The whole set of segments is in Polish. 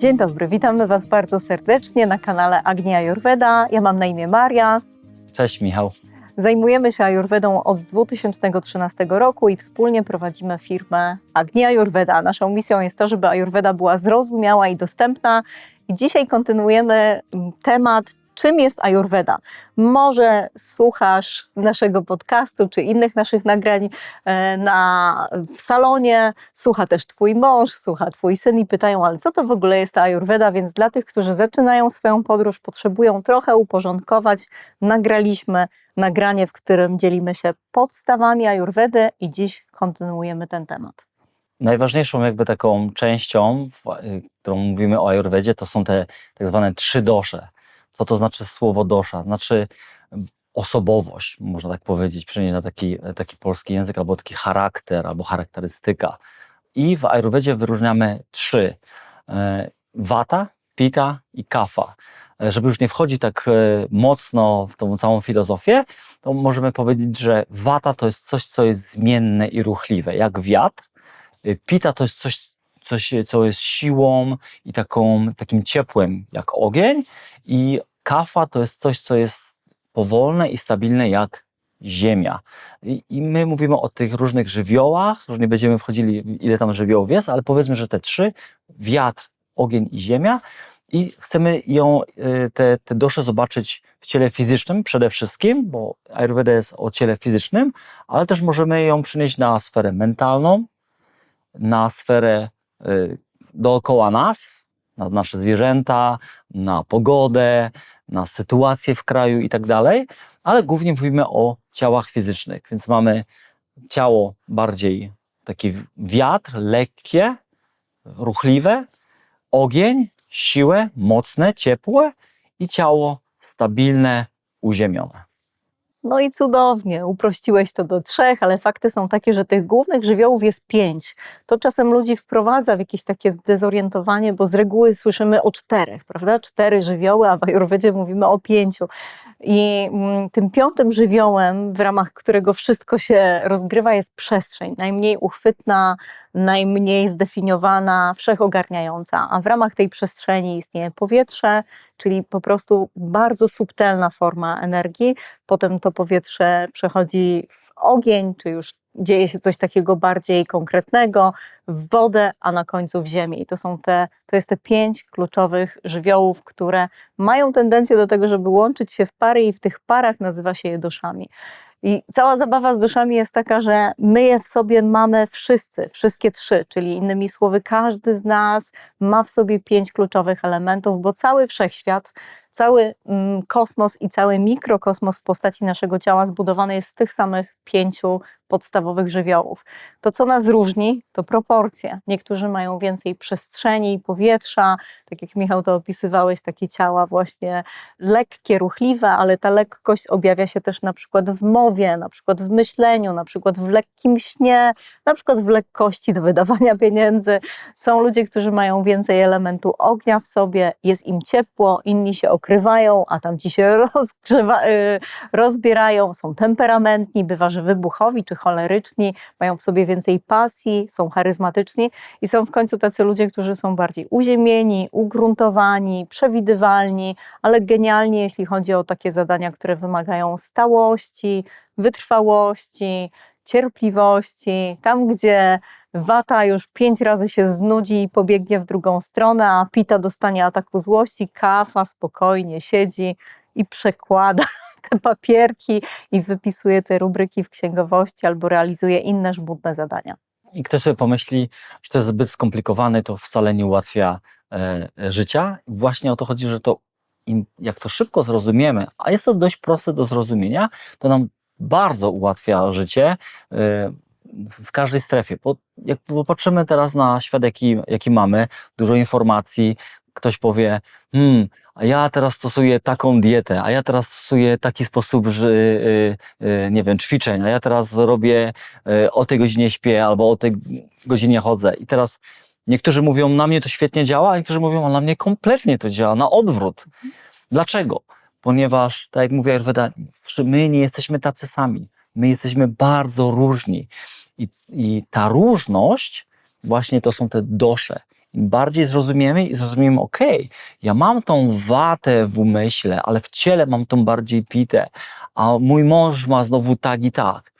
Dzień dobry, witamy Was bardzo serdecznie na kanale Agnia Ayurveda. Ja mam na imię Maria. Cześć Michał. Zajmujemy się Ayurvedą od 2013 roku i wspólnie prowadzimy firmę Agnia Ayurveda. Naszą misją jest to, żeby Ayurveda była zrozumiała i dostępna. I dzisiaj kontynuujemy temat, czym jest Ayurveda. Może słuchasz naszego podcastu czy innych naszych nagrań e, na, w salonie, słucha też Twój mąż, słucha Twój syn i pytają, ale co to w ogóle jest ta Ayurveda? Więc dla tych, którzy zaczynają swoją podróż, potrzebują trochę uporządkować, nagraliśmy nagranie, w którym dzielimy się podstawami Ayurvedy i dziś kontynuujemy ten temat. Najważniejszą jakby taką częścią, którą mówimy o Ayurvedzie, to są te tak zwane trzy dosze. Co to znaczy słowo dosza? Znaczy osobowość, można tak powiedzieć, przenieść na taki, taki polski język, albo taki charakter, albo charakterystyka. I w Ayurvedzie wyróżniamy trzy. e, Vata, Pita i Kapha. E, Żeby już nie wchodzić tak e, mocno w tą całą filozofię, to możemy powiedzieć, że Vata to jest coś, co jest zmienne i ruchliwe, jak wiatr. Pita to jest coś, coś, co jest siłą i taką, takim ciepłem, jak ogień. I kafa to jest coś, co jest powolne i stabilne, jak ziemia. I, I my mówimy o tych różnych żywiołach, nie będziemy wchodzili, ile tam żywiołów jest, ale powiedzmy, że te trzy, wiatr, ogień i ziemia, i chcemy ją, y, te, te dusze zobaczyć w ciele fizycznym przede wszystkim, bo Ayurveda jest o ciele fizycznym, ale też możemy ją przynieść na sferę mentalną, na sferę dookoła nas, na nasze zwierzęta, na pogodę, na sytuację w kraju i tak dalej, ale głównie mówimy o ciałach fizycznych, więc mamy ciało bardziej taki wiatr, lekkie, ruchliwe, ogień, siłę, mocne, ciepłe i ciało stabilne, uziemione. No i cudownie, uprościłeś to do trzech, ale fakty są takie, że tych głównych żywiołów jest pięć. To czasem ludzi wprowadza w jakieś takie zdezorientowanie, bo z reguły słyszymy o czterech, prawda? Cztery żywioły, a w Ajurwedzie mówimy o pięciu. I mm, tym piątym żywiołem, w ramach którego wszystko się rozgrywa, jest przestrzeń. Najmniej uchwytna, najmniej zdefiniowana, wszechogarniająca. A w ramach tej przestrzeni istnieje powietrze, czyli po prostu bardzo subtelna forma energii. Potem to powietrze przechodzi w ogień, czy już dzieje się coś takiego bardziej konkretnego, w wodę, a na końcu w ziemię. I to są te, to jest te pięć kluczowych żywiołów, które mają tendencję do tego, żeby łączyć się w pary i w tych parach nazywa się je doszami. I cała zabawa z duszami jest taka, że my je w sobie mamy wszyscy, wszystkie trzy, czyli innymi słowy, każdy z nas ma w sobie pięć kluczowych elementów, bo cały wszechświat, cały mm, kosmos i cały mikrokosmos w postaci naszego ciała zbudowany jest z tych samych pięciu podstawowych żywiołów. To, co nas różni, to proporcje. Niektórzy mają więcej przestrzeni i powietrza, tak jak Michał to opisywałeś, takie ciała właśnie lekkie, ruchliwe, ale ta lekkość objawia się też na przykład w mowie, na przykład w myśleniu, na przykład w lekkim śnie, na przykład w lekkości do wydawania pieniędzy. Są ludzie, którzy mają więcej elementu ognia w sobie, jest im ciepło, inni się okrywają, a tamci się rozgrzewa, y, rozbierają, są temperamentni, bywa, że wybuchowi czy choleryczni, mają w sobie więcej pasji, są charyzmatyczni i są w końcu tacy ludzie, którzy są bardziej uziemieni, ugruntowani, przewidywalni, ale genialni, jeśli chodzi o takie zadania, które wymagają stałości, wytrwałości, cierpliwości. Tam, gdzie Wata już pięć razy się znudzi i pobiegnie w drugą stronę, a Pita dostanie ataku złości, Kafa spokojnie siedzi i przekłada te papierki i wypisuje te rubryki w księgowości albo realizuje inne żmudne zadania. I ktoś sobie pomyśli, że to jest zbyt skomplikowane, to wcale nie ułatwia e, życia. Właśnie o to chodzi, że to im, jak to szybko zrozumiemy, a jest to dość proste do zrozumienia, to nam bardzo ułatwia życie e, w każdej strefie. Bo jak popatrzymy teraz na świat, jaki, jaki mamy, dużo informacji, ktoś powie, hmm, a ja teraz stosuję taką dietę, a ja teraz stosuję taki sposób, że, y, y, nie wiem, ćwiczeń, a ja teraz robię y, o tej godzinie śpię albo o tej godzinie chodzę. I teraz niektórzy mówią, na mnie to świetnie działa, a niektórzy mówią, a na mnie kompletnie to działa, na odwrót. Dlaczego? Ponieważ, tak jak mówię Ayurveda, my nie jesteśmy tacy sami. My jesteśmy bardzo różni. I, i ta różność, właśnie to są te dosze. im bardziej zrozumiemy i zrozumiemy, okej, ja mam tą watę w umyśle, ale w ciele mam tą bardziej pitę, a mój mąż ma znowu tak i tak.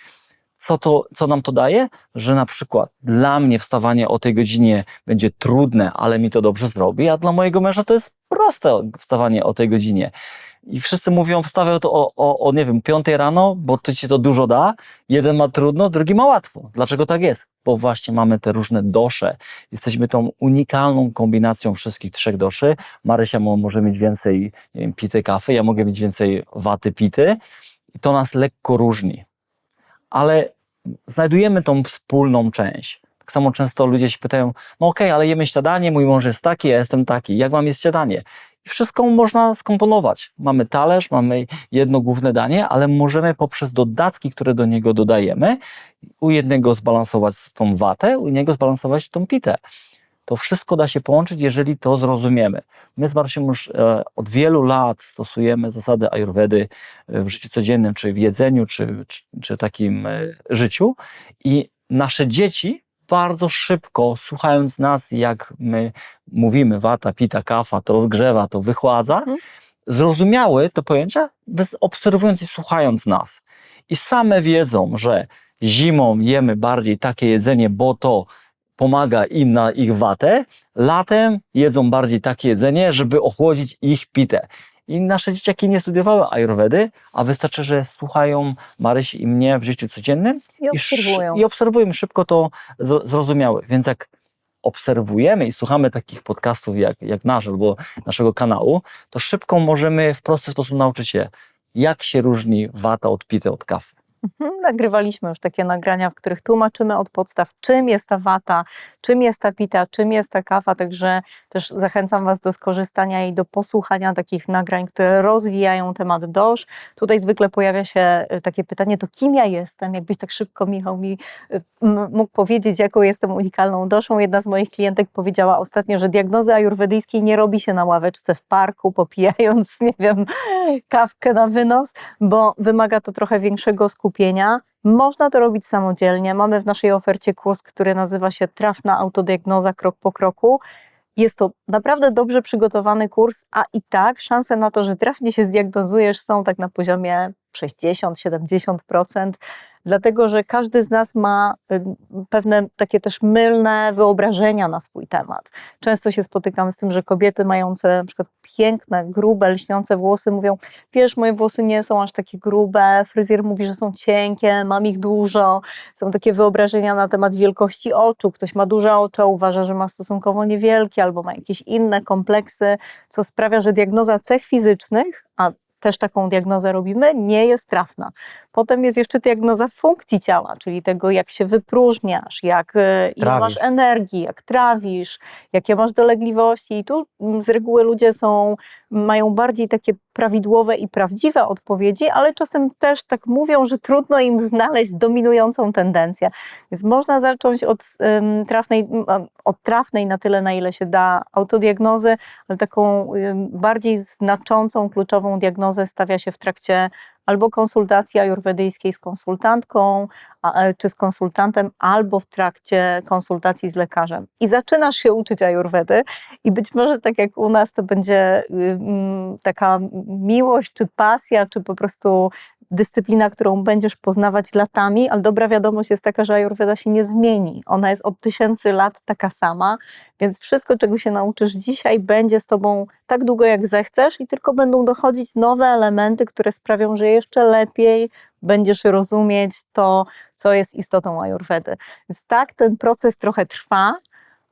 Co, to, co nam to daje? Że na przykład dla mnie wstawanie o tej godzinie będzie trudne, ale mi to dobrze zrobi, a dla mojego męża to jest proste wstawanie o tej godzinie. I wszyscy mówią, wstawiał to o, o, o, nie wiem, 5 rano, bo to ci to dużo da. Jeden ma trudno, drugi ma łatwo. Dlaczego tak jest? Bo właśnie mamy te różne dosze. Jesteśmy tą unikalną kombinacją wszystkich trzech doszy. Marysia mo- może mieć więcej nie wiem, pity kawy, ja mogę mieć więcej waty pity. I to nas lekko różni. Ale znajdujemy tą wspólną część. Tak samo często ludzie się pytają, no okej, ale jemy śniadanie, mój mąż jest taki, ja jestem taki, jak mam jeść śniadanie? I wszystko można skomponować. Mamy talerz, mamy jedno główne danie, ale możemy poprzez dodatki, które do niego dodajemy, u jednego zbalansować tą watę, u innego zbalansować tą pitę. To wszystko da się połączyć, jeżeli to zrozumiemy. My z Marciem już e, od wielu lat stosujemy zasady ayurvedy e, w życiu codziennym, czy w jedzeniu, czy, czy, czy takim e, życiu i nasze dzieci bardzo szybko, słuchając nas, jak my mówimy wata, pita, kafa, to rozgrzewa, to wychładza, Mhm. zrozumiały to pojęcia, obserwując i słuchając nas. I same wiedzą, że zimą jemy bardziej takie jedzenie, bo to pomaga im na ich watę, latem jedzą bardziej takie jedzenie, żeby ochłodzić ich pitę. I nasze dzieciaki nie studiowały ayurvedy, a wystarczy, że słuchają Marysi i mnie w życiu codziennym I szy- obserwują. I obserwują, szybko to zro- zrozumiały. Więc jak obserwujemy i słuchamy takich podcastów jak, jak nasz albo naszego kanału, to szybko możemy w prosty sposób nauczyć się, jak się różni wata od pity od kawy. Mhm, Nagrywaliśmy już takie nagrania, w których tłumaczymy od podstaw, czym jest ta wata, czym jest ta pita, czym jest ta kawa, także też zachęcam Was do skorzystania i do posłuchania takich nagrań, które rozwijają temat dosz. Tutaj zwykle pojawia się y, takie pytanie, to kim ja jestem? Jakbyś tak szybko, Michał, mi y, mógł powiedzieć, jaką jestem unikalną doszą. Jedna z moich klientek powiedziała ostatnio, że diagnozy ajurwedyjskiej nie robi się na ławeczce w parku, popijając, nie wiem, kawkę na wynos, bo wymaga to trochę większego skupienia. Można to robić samodzielnie. Mamy w naszej ofercie kurs, który nazywa się Trafna autodiagnoza krok po kroku. Jest to naprawdę dobrze przygotowany kurs, a i tak szanse na to, że trafnie się zdiagnozujesz, są tak na poziomie 60-70%, dlatego że każdy z nas ma pewne takie też mylne wyobrażenia na swój temat. Często się spotykam z tym, że kobiety mające przykład piękne, grube, lśniące włosy mówią, wiesz, moje włosy nie są aż takie grube, fryzjer mówi, że są cienkie, mam ich dużo. Są takie wyobrażenia na temat wielkości oczu. Ktoś ma duże oczy, uważa, że ma stosunkowo niewielkie, albo ma jakieś inne kompleksy, co sprawia, że diagnoza cech fizycznych, a też taką diagnozę robimy, nie jest trafna. Potem jest jeszcze diagnoza funkcji ciała, czyli tego, jak się wypróżniasz, jak, e, ile masz energii, jak trawisz, jakie masz dolegliwości. I tu mm, z reguły ludzie są, mają bardziej takie prawidłowe i prawdziwe odpowiedzi, ale czasem też tak mówią, że trudno im znaleźć dominującą tendencję. Więc można zacząć od, em, trafnej, od trafnej na tyle, na ile się da autodiagnozy, ale taką bardziej znaczącą, kluczową diagnozę stawia się w trakcie albo konsultacji ajurwedyjskiej z konsultantką, e, czy z konsultantem, albo w trakcie konsultacji z lekarzem. I zaczynasz się uczyć ajurwedy i być może tak jak u nas to będzie taka miłość, czy pasja, czy po prostu dyscyplina, którą będziesz poznawać latami, ale dobra wiadomość jest taka, że ajurweda się nie zmieni. Ona jest od tysięcy lat taka sama, więc wszystko, czego się nauczysz dzisiaj, będzie z tobą tak długo, jak zechcesz i tylko będą dochodzić nowe elementy, które sprawią, że jeszcze lepiej będziesz rozumieć to, co jest istotą ajurwedy. Więc tak, ten proces trochę trwa,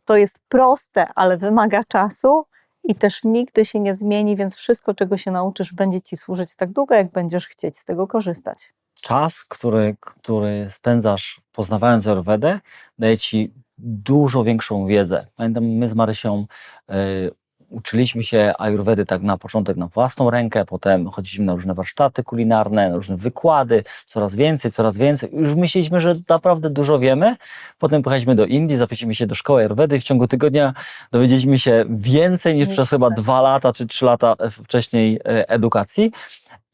to jest proste, ale wymaga czasu i też nigdy się nie zmieni, więc wszystko, czego się nauczysz, będzie ci służyć tak długo, jak będziesz chcieć z tego korzystać. Czas, który, który spędzasz poznawając Ayurvedę, daje ci dużo większą wiedzę. Pamiętam, my z Marysią y, uczyliśmy się Ayurvedy tak na początek na własną rękę, potem chodziliśmy na różne warsztaty kulinarne, na różne wykłady, coraz więcej, coraz więcej. Już myśleliśmy, że naprawdę dużo wiemy. Potem pojechaliśmy do Indii, zapisaliśmy się do szkoły Ayurvedy i w ciągu tygodnia dowiedzieliśmy się więcej niż przez chyba dwa lata czy trzy lata wcześniej e, edukacji.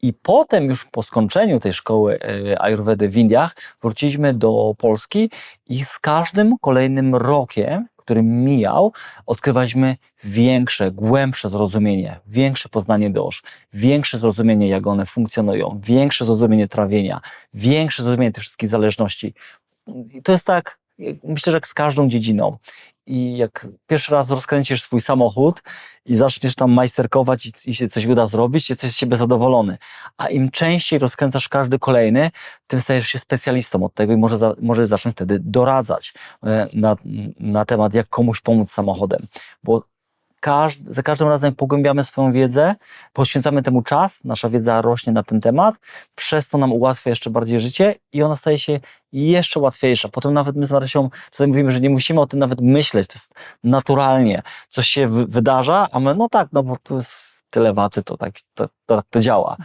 I potem już po skończeniu tej szkoły e, Ayurvedy w Indiach wróciliśmy do Polski i z każdym kolejnym rokiem który mijał, odkrywaliśmy większe, głębsze zrozumienie, większe poznanie dosz, większe zrozumienie, jak one funkcjonują, większe zrozumienie trawienia, większe zrozumienie tych wszystkich zależności. I to jest tak, myślę, że jak z każdą dziedziną. I jak pierwszy raz rozkręcisz swój samochód i zaczniesz tam majsterkować i, i się coś uda zrobić, jesteś z siebie zadowolony. A im częściej rozkręcasz każdy kolejny, tym stajesz się specjalistą od tego i może za, możesz zacząć wtedy doradzać e, na, na temat, jak komuś pomóc samochodem. Bo każ, za każdym razem pogłębiamy swoją wiedzę, poświęcamy temu czas, nasza wiedza rośnie na ten temat, przez to nam ułatwia jeszcze bardziej życie i ona staje się jeszcze łatwiejsza. Potem nawet my z Marysią czasami mówimy, że nie musimy o tym nawet myśleć, to jest naturalnie, coś się wy- wydarza, a my no tak, no bo to jest tyle waty, to tak to, to, to działa.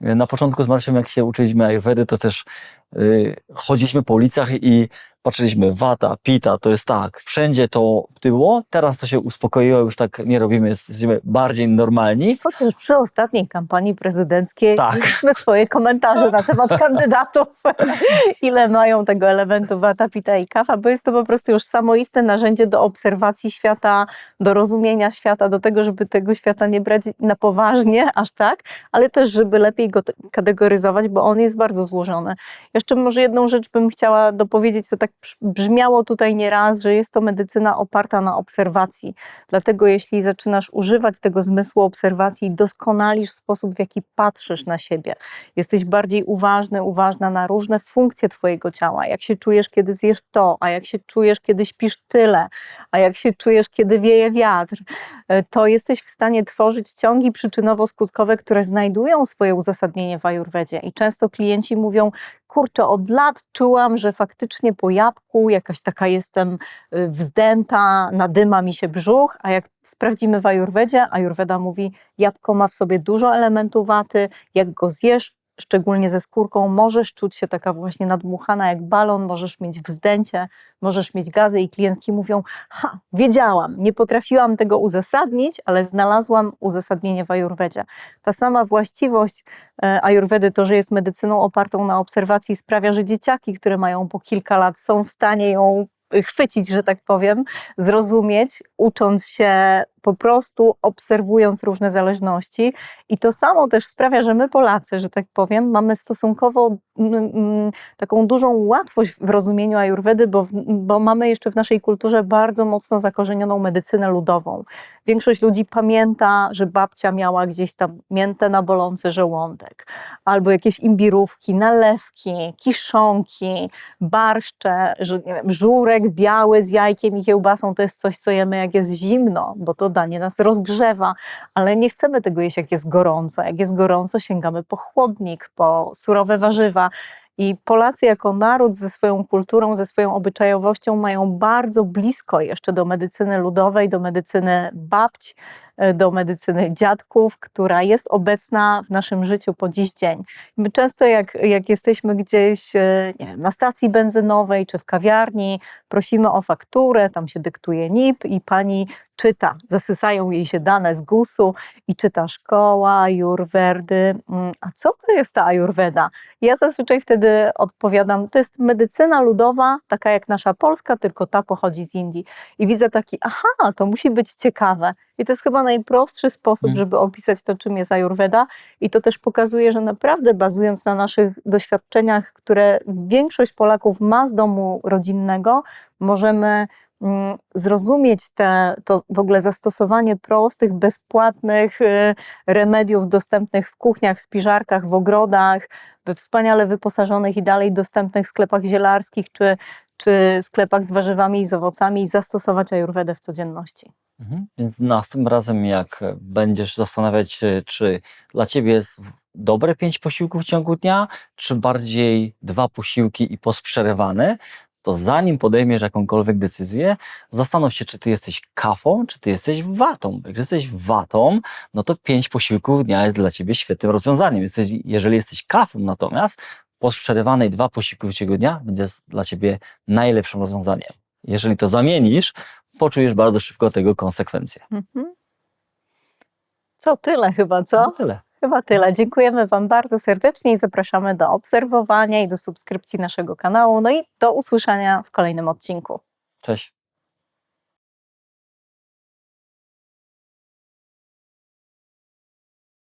Na początku z Marysią, jak się uczyliśmy Ayurvedy, to też y, chodziliśmy po ulicach i patrzyliśmy, wata, pita, to jest tak. Wszędzie to było, teraz to się uspokoiło, już tak nie robimy, jesteśmy bardziej normalni. Chociaż przy ostatniej kampanii prezydenckiej Tak. mieliśmy swoje komentarze na temat kandydatów, ile mają tego elementu wata, pita i kawa, bo jest to po prostu już samoiste narzędzie do obserwacji świata, do rozumienia świata, do tego, żeby tego świata nie brać na poważnie aż tak, ale też, żeby lepiej go kategoryzować, bo on jest bardzo złożony. Jeszcze może jedną rzecz bym chciała dopowiedzieć, co tak przy- brzmiało tutaj nieraz, że jest to medycyna oparta na obserwacji. Dlatego jeśli zaczynasz używać tego zmysłu obserwacji, doskonalisz sposób, w jaki patrzysz na siebie. Jesteś bardziej uważny, uważna na różne funkcje twojego ciała. Jak się czujesz, kiedy zjesz to, a jak się czujesz, kiedy śpisz tyle, a jak się czujesz, kiedy wieje wiatr, e, to jesteś w stanie tworzyć ciągi przyczynowo-skutkowe, które znajdują swoje uzasadnienie w Ajurwedzie. I często klienci mówią, kurczę, od lat czułam, że faktycznie po jabłku jakaś taka jestem y, wzdęta, nadyma mi się brzuch, a jak sprawdzimy w Ajurwedzie, Ajurweda mówi, jabłko ma w sobie dużo elementów waty, jak go zjesz, szczególnie ze skórką, możesz czuć się taka właśnie nadmuchana jak balon, możesz mieć wzdęcie, możesz mieć gazy i klientki mówią, ha, wiedziałam, nie potrafiłam tego uzasadnić, ale znalazłam uzasadnienie w Ajurwedzie. Ta sama właściwość e, Ajurwedy, to, że jest medycyną opartą na obserwacji, sprawia, że dzieciaki, które mają po kilka lat, są w stanie ją chwycić, że tak powiem, zrozumieć, ucząc się po prostu, obserwując różne zależności. I to samo też sprawia, że my Polacy, że tak powiem, mamy stosunkowo mm, mm, taką dużą łatwość w rozumieniu Ajurwedy, bo, bo mamy jeszcze w naszej kulturze bardzo mocno zakorzenioną medycynę ludową. Większość ludzi pamięta, że babcia miała gdzieś tam miętę na bolący żołądek, albo jakieś imbirówki, nalewki, kiszonki, barszcze, żurek biały z jajkiem i kiełbasą to jest coś, co jemy jak jest zimno, bo to danie nas rozgrzewa, ale nie chcemy tego jeść jak jest gorąco. Jak jest gorąco, sięgamy po chłodnik, po surowe warzywa. I Polacy jako naród ze swoją kulturą, ze swoją obyczajowością mają bardzo blisko jeszcze do medycyny ludowej, do medycyny babć, e, do medycyny dziadków, która jest obecna w naszym życiu po dziś dzień. My często jak, jak jesteśmy gdzieś e, wiem, na stacji benzynowej czy w kawiarni, prosimy o fakturę, tam się dyktuje NIP i pani czyta, zasysają jej się dane z GUS-u i czyta szkoła, Ajurwerdy. Mm, A co to jest ta Ajurweda? Ja zazwyczaj wtedy odpowiadam, to jest medycyna ludowa, taka jak nasza polska, tylko ta pochodzi z Indii. I widzę taki, aha, to musi być ciekawe. I to jest chyba najprostszy sposób, Mm. żeby opisać to, czym jest Ajurweda. I to też pokazuje, że naprawdę bazując na naszych doświadczeniach, które większość Polaków ma z domu rodzinnego, możemy zrozumieć te, to w ogóle zastosowanie prostych, bezpłatnych y, remediów dostępnych w kuchniach, spiżarkach, w ogrodach, we wspaniale wyposażonych i dalej dostępnych sklepach zielarskich czy, czy sklepach z warzywami i z owocami i zastosować ajurwedę w codzienności. Mhm. Więc następnym razem, jak będziesz zastanawiać się, czy dla ciebie jest dobre pięć posiłków w ciągu dnia, czy bardziej dwa posiłki i posprzerywane, to zanim podejmiesz jakąkolwiek decyzję, zastanów się, czy ty jesteś kafą, czy ty jesteś watą. Jak jesteś watą, no to pięć posiłków dnia jest dla ciebie świetnym rozwiązaniem. Jesteś, jeżeli jesteś kafą natomiast, posprzerywanej dwa posiłki w ciągu dnia będzie dla ciebie najlepszym rozwiązaniem. Jeżeli to zamienisz, poczujesz bardzo szybko tego konsekwencje. Mhm. Co tyle chyba, co? No tyle. Chyba tyle. Dziękujemy Wam bardzo serdecznie i zapraszamy do obserwowania i do subskrypcji naszego kanału. No i do usłyszenia w kolejnym odcinku. Cześć.